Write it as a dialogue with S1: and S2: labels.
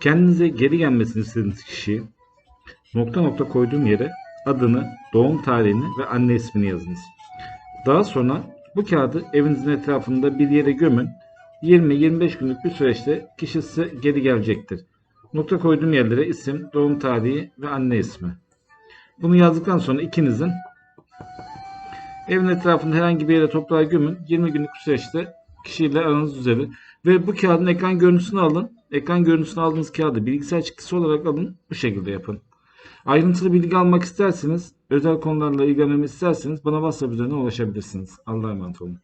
S1: Kendinize geri gelmesini istediğiniz kişiyi nokta nokta koyduğum yere adını, doğum tarihini ve anne ismini yazınız. Daha sonra bu kağıdı evinizin etrafında bir yere gömün. 20-25 günlük bir süreçte kişi size geri gelecektir. Nokta koyduğum yerlere isim, doğum tarihi ve anne ismi. Bunu yazdıktan sonra ikinizin evin etrafında herhangi bir yere toprağa gömün. 20 günlük bir süreçte kişiyle aranız düzelir. Ve bu kağıdın ekran görüntüsünü alın. Ekran görüntüsünü aldığınız kağıdı bilgisayar çıktısı olarak alın. Bu şekilde yapın. Ayrıntılı bilgi almak isterseniz, özel konularla ilgilenmemi isterseniz bana WhatsApp üzerinden ulaşabilirsiniz. Allah'a emanet olun.